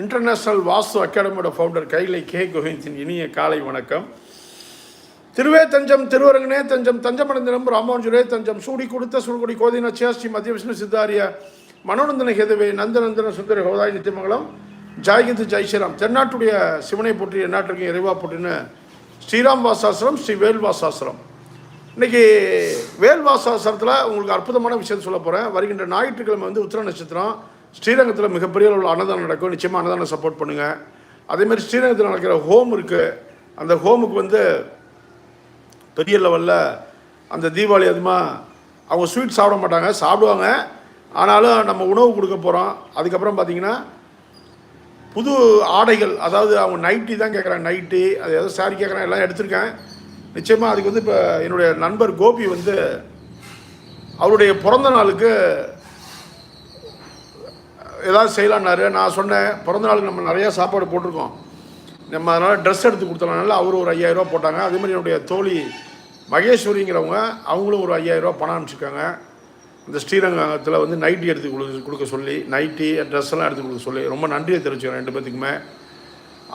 International Vastu அகாடமியோட founder Kailai K. கோவிந்தின் இனிய காலை வணக்கம். திருவே தஞ்சம் திருவரங்கனே தஞ்சம் தஞ்சமடைந்தனம் ராமானுஜரே தஞ்சம் சூடி கொடுத்த சுடுகுடி கோதின சேஷ்டி மத்திய விஷ்ணு சித்தாரிய மனோநந்தன கேதவே நந்தநந்தன சுந்தர ஹோதாய் நித்தியமங்கலம் ஜாய்கிந்து ஜெய் ஸ்ரீராம் தென்னாட்டுடைய சிவனை போற்றி எந்நாட்டுக்கு இறைவா போற்றின்னு ஸ்ரீராம் வாசாசிரம் ஸ்ரீ வேல்வாசாசிரம் இன்றைக்கி இன்னைக்கு உங்களுக்கு அற்புதமான விஷயம் சொல்ல போகிறேன் வருகின்ற ஞாயிற்றுக்கிழமை வந்து உத்திர நட்சத்திரம். ஸ்ரீரங்கத்தில் மிகப்பெரிய அளவில் அன்னதானம் நடக்கும். நிச்சயமாக அன்னதானம் சப்போர்ட் பண்ணுங்கள் அதேமாதிரி ஸ்ரீரங்கத்தில் நடக்கிற ஹோம் இருக்குது அந்த ஹோமுக்கு வந்து பெரிய லெவலில் அந்த தீபாவளி அதுமா அவங்க ஸ்வீட் சாப்பிட மாட்டாங்க. சாப்பிடுவாங்க. ஆனாலும் நம்ம உணவு கொடுக்க போகிறோம் அதுக்கப்புறம் பார்த்தீங்கன்னா புது ஆடைகள் அதாவது அவங்க நைட்டி தான் கேட்குறாங்க நைட்டி அது ஏதோ சாரி கேட்குறாங்க எல்லாம் எடுத்திருக்கேன். நிச்சயமாக அதுக்கு வந்து இப்போ என்னுடைய நண்பர் கோபி வந்து அவருடைய பிறந்த நாளுக்கு ஏதாவது செய்யலான்னாரு நான் சொன்னேன் பிறந்த நாளுக்கு நம்ம நிறையா சாப்பாடு போட்டிருக்கோம். நம்ம அதனால் ட்ரெஸ் எடுத்து கொடுத்தனால அவர் ஒரு ஐயாயிரரூவா போட்டாங்க. அதே மாதிரி என்னுடைய தோழி மகேஸ்வரிங்கிறவங்க அவங்களும் ஒரு ஐயாயிரரூவா பணம் அனுப்பிச்சிருக்காங்க. இந்த ஸ்ரீரங்கத்தில் வந்து நைட்டி எடுத்து கொடுக்க கொடுக்க சொல்லி நைட்டி ட்ரெஸ் எல்லாம் எடுத்து கொடுக்க சொல்லி ரொம்ப நன்றியை தெரிவிச்சுக்கிறேன் ரெண்டு பேத்துக்குமே.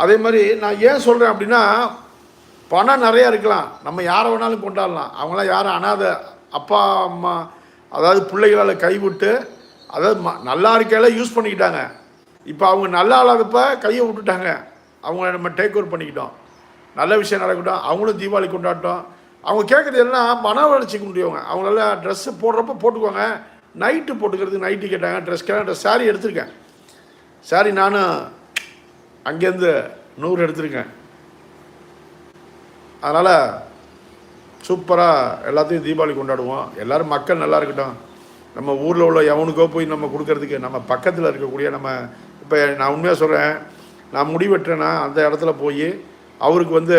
அதே மாதிரி நான் ஏன் சொல்கிறேன் அப்படின்னா பணம் நிறையா இருக்கலாம். நம்ம யாரை வேணாலும் கொண்டாடலாம். அவங்களாம் யாரும் அனாதை அப்பா அம்மா அதாவது பிள்ளைகளால் கைவிட்டு அதாவது ம நல்லா இருக்கையில் யூஸ் பண்ணிக்கிட்டாங்க. இப்போ அவங்க நல்லா இல்லாதப்ப கையை விட்டுட்டாங்க. அவங்கள நம்ம டேக் ஓவர் பண்ணிக்கிட்டோம். நல்ல விஷயம் நடக்கட்டும். அவங்களும் தீபாவளி கொண்டாட்டம் அவங்க கேட்குறது என்ன மன வளர்ச்சிக்கு முடியவங்க அவங்களால ட்ரெஸ்ஸு போடுறப்ப போட்டுக்குவாங்க நைட்டு போட்டுக்கிறதுக்கு நைட்டு கேட்டாங்க. ட்ரெஸ் கேட்டாங்க ட்ரெஸ் சாரி எடுத்திருக்கேன். சாரி நானும் அங்கேருந்து நூறு எடுத்திருக்கேன். அதனால் சூப்பராக எல்லாத்தையும் தீபாவளி கொண்டாடுவோம். எல்லோரும் மக்கள் நல்லா இருக்கட்டும். நம்ம ஊரில் உள்ள எவனுக்கோ போய் நம்ம கொடுக்கறதுக்கு நம்ம பக்கத்தில் இருக்கக்கூடிய நம்ம இப்போ நான் உண்மையாக சொல்கிறேன் நான் முடிவெட்டுறேன்னா அந்த இடத்துல போய் அவருக்கு வந்து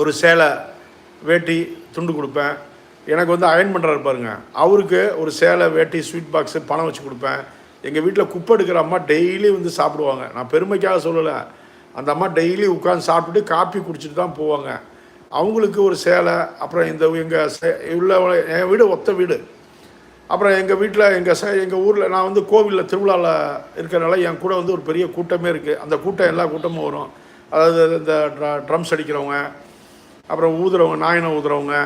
ஒரு சேலை வேட்டி துண்டு கொடுப்பேன். எனக்கு வந்து அயன் பண்ணுறாரு பாருங்க. அவருக்கு ஒரு சேலை வேட்டி ஸ்வீட் பாக்ஸு பணம் வச்சு கொடுப்பேன். எங்கள் வீட்டில் குப்பை எடுக்கிற அம்மா டெய்லி வந்து சாப்பிடுவாங்க. நான் பெருமைக்காக சொல்லலை. அந்த அம்மா டெய்லி உட்காந்து சாப்பிட்டுட்டு காப்பி குடிச்சிட்டு தான் போவாங்க. அவங்களுக்கு ஒரு சேலை அப்புறம் இந்த எங்கள் உள்ள என் வீடு ஒத்த வீடு. அப்புறம் எங்கள் வீட்டில் எங்கள் ச எங்கள் ஊரில் நான் வந்து கோவிலில் திருவிழாவில் இருக்கிறனால என் கூட வந்து ஒரு பெரிய கூட்டமே இருக்குது அந்த கூட்டம் எல்லா கூட்டமும் வரும். அதாவது இந்த ட்ரம்ஸ் அடிக்கிறவங்க அப்புறம் ஊதுறவங்க நாயனை ஊதுறவங்க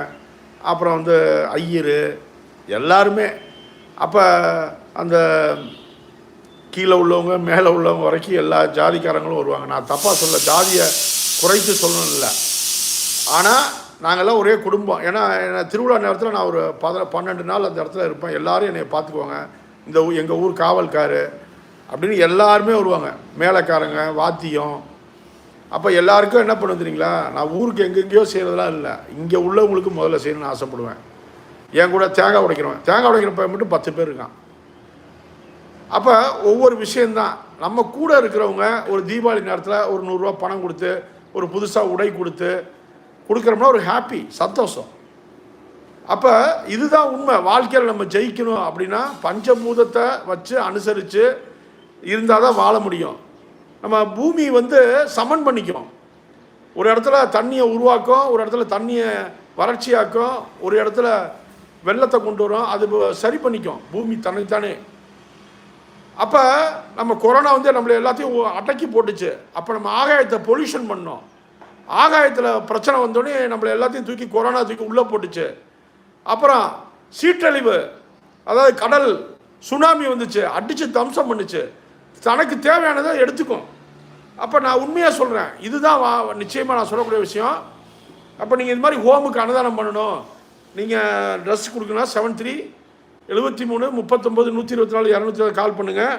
அப்புறம் வந்து ஐயர் எல்லாருமே. அப்போ அந்த கீழே உள்ளவங்க மேலே உள்ளவங்க வரைக்கும் எல்லா ஜாதிக்காரங்களும் வருவாங்க. நான் தப்பாக சொல்ல ஜாதியை குறைத்து சொல்லணும் இல்லை. ஆனால் நாங்கள்லாம் ஒரே குடும்பம். ஏன்னா என்ன திருவிழா நேரத்தில் நான் ஒரு பத பன்னெண்டு நாள் அந்த இடத்துல இருப்பேன். எல்லாரும் என்னை பார்த்துக்குவாங்க. இந்த எங்கள் ஊர் காவல்காரு அப்படின்னு எல்லாருமே வருவாங்க. மேலக்காரங்க வாத்தியம். அப்போ எல்லாருக்கும் என்ன பண்ண தெரியுங்களா? நான் ஊருக்கு எங்கெங்கேயோ செய்கிறதெல்லாம் இல்லை. இங்கே உள்ளவங்களுக்கு முதல்ல செய்யணும்னு ஆசைப்படுவேன். என் கூட தேங்காய் உடைக்கிறவன். தேங்காய் உடைக்கிற பையன் மட்டும் பத்து பேர் இருக்கான். அப்போ ஒவ்வொரு விஷயந்தான் நம்ம கூட இருக்கிறவங்க ஒரு தீபாவளி நேரத்தில் ஒரு நூறுரூவா பணம் கொடுத்து ஒரு புதுசாக உடை கொடுத்து கொடுக்குறோம்னா ஒரு ஹாப்பி சந்தோஷம். அப்போ இதுதான் உண்மை. வாழ்க்கையில் நம்ம ஜெயிக்கணும் அப்படின்னா பஞ்சபூதத்தை வச்சு அனுசரித்து இருந்தால் தான் வாழ முடியும். நம்ம பூமி வந்து சமன் பண்ணிக்கும். ஒரு இடத்துல தண்ணியை உருவாக்கும் ஒரு இடத்துல தண்ணியை வறட்சியாக்கும் ஒரு இடத்துல வெள்ளத்தை கொண்டு வரும் அது சரி பண்ணிக்கும். பூமி தன்னைத்தானே. அப்போ நம்ம கொரோனா வந்து நம்மளை எல்லாத்தையும் அடக்கி போட்டுச்சு. அப்போ நம்ம ஆகாயத்தை பொல்யூஷன் பண்ணோம். ஆகாயத்தில் பிரச்சனை வந்தோடனே நம்மளை எல்லாத்தையும் தூக்கி கொரோனா தூக்கி உள்ளே போட்டுச்சு. அப்புறம் சீற்றழிவு அதாவது கடல் சுனாமி வந்துச்சு அடித்து தம்சம் பண்ணுச்சு. தனக்கு தேவையானதை எடுத்துக்கும் அப்போ நான் உண்மையாக சொல்கிறேன் இதுதான் வா நிச்சயமாக நான் சொல்லக்கூடிய விஷயம். அப்போ நீங்கள் இது மாதிரி ஹோமுக்கு அன்னதானம் பண்ணணும். நீங்கள் ட்ரெஸ் கொடுக்கணும் செவன் த்ரீ எழுபத்தி மூணு முப்பத்தொம்போது நூற்றி இருபத்தி நாலு இரநூத்தி கால் பண்ணுங்கள்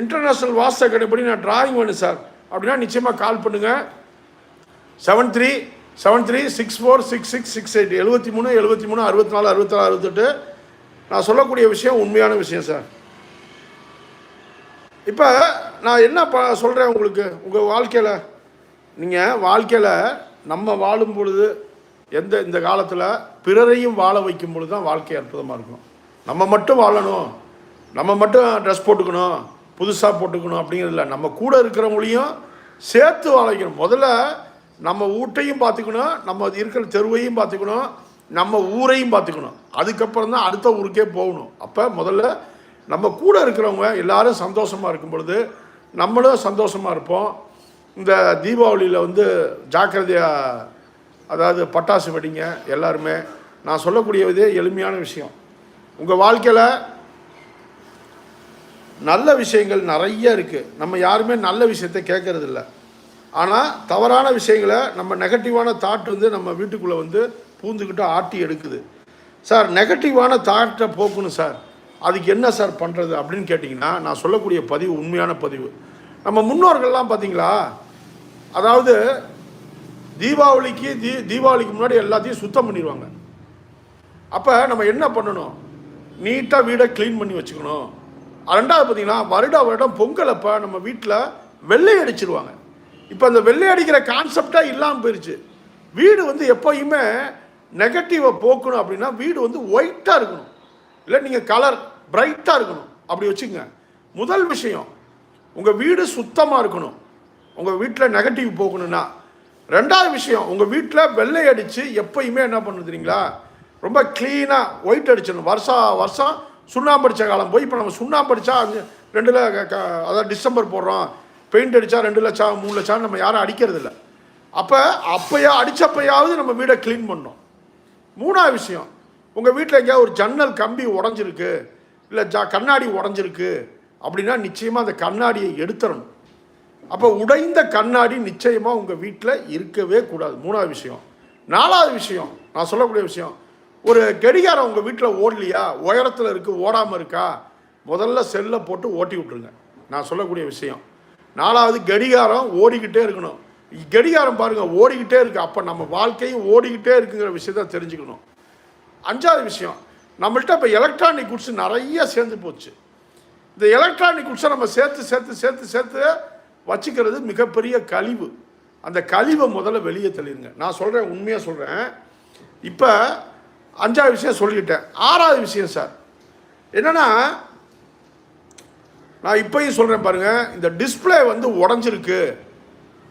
இன்டர்நேஷ்னல் வாட்ஸ்அப் கடைப்படி நான் டிராயிங் வேணும் சார் அப்படின்னா நிச்சயமாக கால் பண்ணுங்கள் seven three seven three six four six six six eight எழுபத்தி மூணு எழுபத்தி மூணு அறுபத்தி நாலு அறுபத்தி நாலு அறுபத்தெட்டு. நான் சொல்லக்கூடிய விஷயம் உண்மையான விஷயம் சார். இப்போ நான் என்ன ப சொல்கிறேன் உங்களுக்கு? உங்கள் வாழ்க்கையில் நீங்கள் வாழ்க்கையில் நம்ம வாழும் பொழுது எந்த இந்த காலத்தில் பிறரையும் வாழ வைக்கும் பொழுது தான் வாழ்க்கை அற்புதமாக இருக்கும். நம்ம மட்டும் வாழணும். நம்ம மட்டும் ட்ரெஸ் போட்டுக்கணும். புதுசாக போட்டுக்கணும் அப்படிங்கிறதில்ல நம்ம கூட இருக்கிறவங்களையும் சேர்த்து வாழ வைக்கணும். முதல்ல நம்ம வீட்டையும் பார்த்துக்கணும் நம்ம இருக்கிற தெருவையும் பார்த்துக்கணும் நம்ம ஊரையும் பார்த்துக்கணும். அதுக்கப்புறம் தான் அடுத்த ஊருக்கே போகணும். அப்போ முதல்ல நம்ம கூட இருக்கிறவங்க எல்லாரும் சந்தோஷமாக இருக்கும் பொழுது நம்மளும் சந்தோஷமாக இருப்போம். இந்த தீபாவளியில் வந்து ஜாக்கிரதையாக அதாவது பட்டாசு வெடிங்க எல்லாருமே. நான் சொல்லக்கூடியதே எளிமையான விஷயம். உங்கள் வாழ்க்கையில் நல்ல விஷயங்கள் நிறைய இருக்குது நம்ம யாருமே நல்ல விஷயத்தை கேட்கறதில்ல. ஆனால் தவறான விஷயங்களை நம்ம நெகட்டிவான தாட் வந்து நம்ம வீட்டுக்குள்ளே வந்து பூந்துக்கிட்டு ஆட்டி எடுக்குது. சார் நெகட்டிவான தாட்டை போக்கணும் சார் அதுக்கு என்ன சார் பண்ணுறது அப்படின்னு கேட்டிங்கன்னா நான் சொல்லக்கூடிய பதிவு உண்மையான பதிவு. நம்ம முன்னோர்கள்லாம் பார்த்தீங்களா அதாவது தீபாவளிக்கு தீ தீபாவளிக்கு முன்னாடி எல்லாத்தையும் சுத்தம் பண்ணிடுவாங்க அப்போ நம்ம என்ன பண்ணணும்? நீட்டாக வீடை க்ளீன் பண்ணி வச்சுக்கணும். ரெண்டாவது பார்த்தீங்கன்னா வருட வருடம் பொங்கல் அப்போ நம்ம வீட்டில் வெள்ளை அடிச்சிருவாங்க. இப்போ அந்த வெள்ளை அடிக்கிற கான்செப்டாக இல்லாமல் போயிடுச்சு வீடு வந்து எப்போயுமே நெகட்டிவை போக்கணும் அப்படின்னா வீடு வந்து ஒயிட்டாக இருக்கணும். இல்லை நீங்கள் கலர் பிரைட்டாக இருக்கணும். அப்படி வச்சுக்கோங்க. முதல் விஷயம் உங்கள் வீடு சுத்தமாக இருக்கணும். உங்கள் வீட்டில் நெகட்டிவ் போகணும்னா. ரெண்டாவது விஷயம் உங்கள் வீட்டில் வெள்ளை அடித்து எப்பயுமே என்ன பண்ணு தெரியுங்களா? ரொம்ப க்ளீனாக ஒயிட் அடிச்சிடணும். வருஷம் வருஷம் சுண்ணாம்பு அடித்த காலம். போய் இப்போ நம்ம சுண்ணாம்படிச்சா அஞ்சு ரெண்டில் அதாவது டிசம்பர் போடுறோம். பெயிண்ட் அடித்தா ரெண்டு லட்சம் மூணு லட்சம் நம்ம யாரும் அடிக்கிறது இல்லை அப்போ அப்பையா அடித்தப்பையாவது நம்ம வீடை க்ளீன் பண்ணோம் மூணாவது விஷயம். உங்கள் வீட்டில் எங்கேயாவது ஒரு ஜன்னல் கம்பி உடஞ்சிருக்கு இல்லை ஜா கண்ணாடி உடஞ்சிருக்கு அப்படின்னா நிச்சயமாக அந்த கண்ணாடியை எடுத்துடணும். அப்போ உடைந்த கண்ணாடி நிச்சயமாக உங்கள் வீட்டில் இருக்கவே கூடாது. மூணாவது விஷயம். நாலாவது விஷயம் நான் சொல்லக்கூடிய விஷயம் ஒரு கடிகாரம் உங்கள் வீட்டில் ஓடலையா? உயரத்தில் இருக்குது ஓடாமல் இருக்கா? முதல்ல செல்லை போட்டு ஓட்டி விட்ருங்க நான் சொல்லக்கூடிய விஷயம். நாலாவது கடிகாரம் ஓடிக்கிட்டே இருக்கணும். கடிகாரம் பாருங்கள் ஓடிக்கிட்டே இருக்குது அப்போ நம்ம வாழ்க்கையும் ஓடிக்கிட்டே இருக்குங்கிற விஷயத்த தெரிஞ்சுக்கணும். அஞ்சாவது விஷயம் நம்மள்ட்ட இப்போ எலக்ட்ரானிக் குட்ஸ் நிறைய சேர்ந்து போச்சு. இந்த எலக்ட்ரானிக் குட்ஸை நம்ம சேர்த்து சேர்த்து சேர்த்து சேர்த்து வச்சுக்கிறது மிகப்பெரிய கழிவு. அந்த கழிவை முதல்ல வெளியே தள்ளிடுங்க நான் சொல்கிறேன் உண்மையாக சொல்கிறேன் இப்போ அஞ்சாவது விஷயம் சொல்லிக்கிட்டேன் ஆறாவது விஷயம் சார். என்னென்னா நான் இப்பயும் சொல்கிறேன் பாருங்கள் இந்த டிஸ்பிளே வந்து உடஞ்சிருக்கு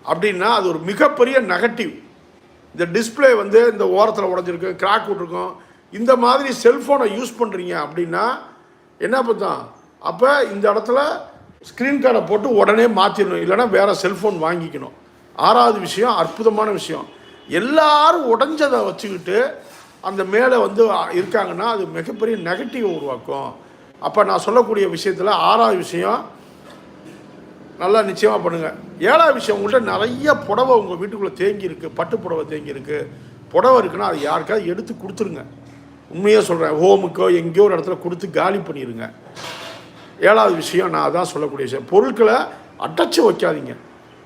அப்படின்னா அது ஒரு மிகப்பெரிய நெகட்டிவ் இந்த டிஸ்பிளே வந்து இந்த ஓரத்தில் உடஞ்சிருக்கு கிராக் விட்ருக்கும் இந்த மாதிரி செல்ஃபோனை யூஸ் பண்ணுறீங்க அப்படின்னா என்ன பார்த்தோம் அப்போ இந்த இடத்துல ஸ்க்ரீன் கார்டை போட்டு உடனே மாற்றிடணும் இல்லைன்னா வேறு செல்ஃபோன் வாங்கிக்கணும். ஆறாவது விஷயம் அற்புதமான விஷயம். எல்லாரும் உடஞ்சதை வச்சுக்கிட்டு அந்த மேலே வந்து இருக்காங்கன்னா அது மிகப்பெரிய நெகட்டிவ் உருவாக்கும். அப்போ நான் சொல்லக்கூடிய விஷயத்தில் ஆறாவது விஷயம் நல்லா நிச்சயமாக பண்ணுங்கள் ஏழாவது விஷயம் உங்கள்கிட்ட நிறைய புடவை உங்கள் வீட்டுக்குள்ளே தேங்கி இருக்குது பட்டு புடவை தேங்கி இருக்குது புடவை இருக்குன்னா அது யாருக்காவது எடுத்து கொடுத்துருங்க. உண்மையாக சொல்கிறேன் ஹோமுக்கோ எங்கேயோ ஒரு இடத்துல கொடுத்து காலி பண்ணிடுங்க ஏழாவது விஷயம் நான் அதான் சொல்லக்கூடிய விஷயம். பொருட்களை அடைச்சி வைக்காதீங்க.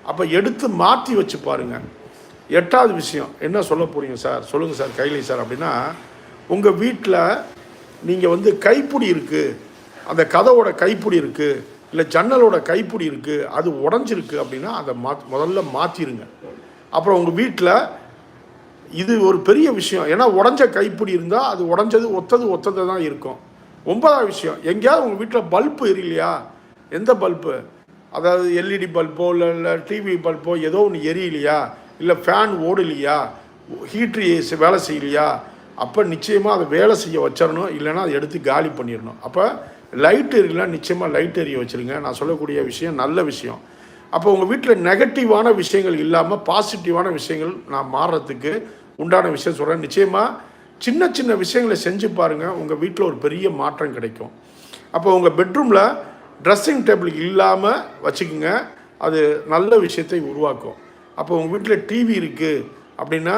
அப்போ எடுத்து மாற்றி வச்சு பாருங்கள் எட்டாவது விஷயம் என்ன சொல்ல போகிறீங்க சார்? சொல்லுங்கள் சார் கைலி சார் அப்படின்னா உங்கள் வீட்டில் நீங்கள் வந்து கைப்பிடி இருக்குது அந்த கதவோட கைப்பிடி இருக்குது இல்லை ஜன்னலோட கைப்பிடி இருக்குது அது உடஞ்சிருக்கு அப்படின்னா அதை மா முதல்ல மாற்றிடுங்க அப்புறம் உங்கள் வீட்டில் இது ஒரு பெரிய விஷயம். ஏன்னா உடஞ்ச கைப்பிடி இருந்தால் அது உடஞ்சது ஒத்தது ஒத்தது தான் இருக்கும். ஒன்பதாவது விஷயம் எங்கேயாவது உங்கள் வீட்டில் பல்பு எரியலையா? எந்த பல்பு? அதாவது எல்இடி பல்போ இல்லை இல்லை டிவி பல்போ ஏதோ ஒன்று எரியலையா? இல்லை ஃபேன் ஓடலையா? ஹீட்ரு ஏசி வேலை செய்யலையா? அப்போ நிச்சயமாக அதை வேலை செய்ய வச்சிடணும் இல்லைன்னா அதை எடுத்து காலி பண்ணிடணும் அப்போ லைட் எரியலாம் நிச்சயமாக லைட் எரிய வச்சுருங்க. நான் சொல்லக்கூடிய விஷயம் நல்ல விஷயம். அப்போ உங்கள் வீட்டில் நெகட்டிவான விஷயங்கள் இல்லாமல் பாசிட்டிவான விஷயங்கள் நான் மாறுறதுக்கு உண்டான விஷயம் சொல்கிறேன் நிச்சயமாக சின்ன சின்ன விஷயங்களை செஞ்சு பாருங்கள் உங்கள் வீட்டில் ஒரு பெரிய மாற்றம் கிடைக்கும். அப்போ உங்கள் பெட்ரூமில் ட்ரெஸ்ஸிங் டேபிள் இல்லாமல் வச்சுக்கோங்க. அது நல்ல விஷயத்தை உருவாக்கும். அப்போ உங்கள் வீட்டில் டிவி இருக்குது அப்படின்னா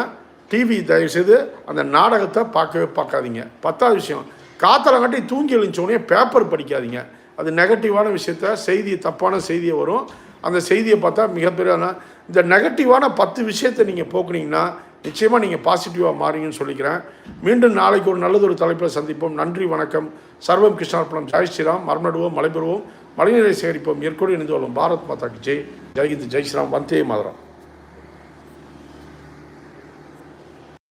டிவி தயவுசெய்து அந்த நாடகத்தை பார்க்கவே பார்க்காதீங்க. பத்தாவது விஷயம் காத்தலங்காட்டி தூங்கி எழுந்தோடனே பேப்பர் படிக்காதீங்க. அது நெகட்டிவான விஷயத்த செய்தி தப்பான செய்தியை வரும். அந்த செய்தியை பார்த்தா மிகப்பெரிய இந்த நெகட்டிவான பத்து விஷயத்தை நீங்கள் போக்குனீங்கன்னா நிச்சயமாக நீங்கள் பாசிட்டிவாக மாறீங்கன்னு சொல்லிக்கிறேன். மீண்டும் நாளைக்கு ஒரு நல்லதொரு தலைப்பில் சந்திப்போம். நன்றி வணக்கம். சர்வம் கிருஷ்ணார்பணம். ஜெய் ஸ்ரீராம். மரமடுவோம் மலைபெறுவோம். மழைநீரை சேகரிப்போம். ஏற்கனவே இணைந்து வரும் பாரத் மாதா ஜெய். ஜெய்ஹிந்த் ஜெய் ஸ்ரீராம். வந்தே மாதரம்.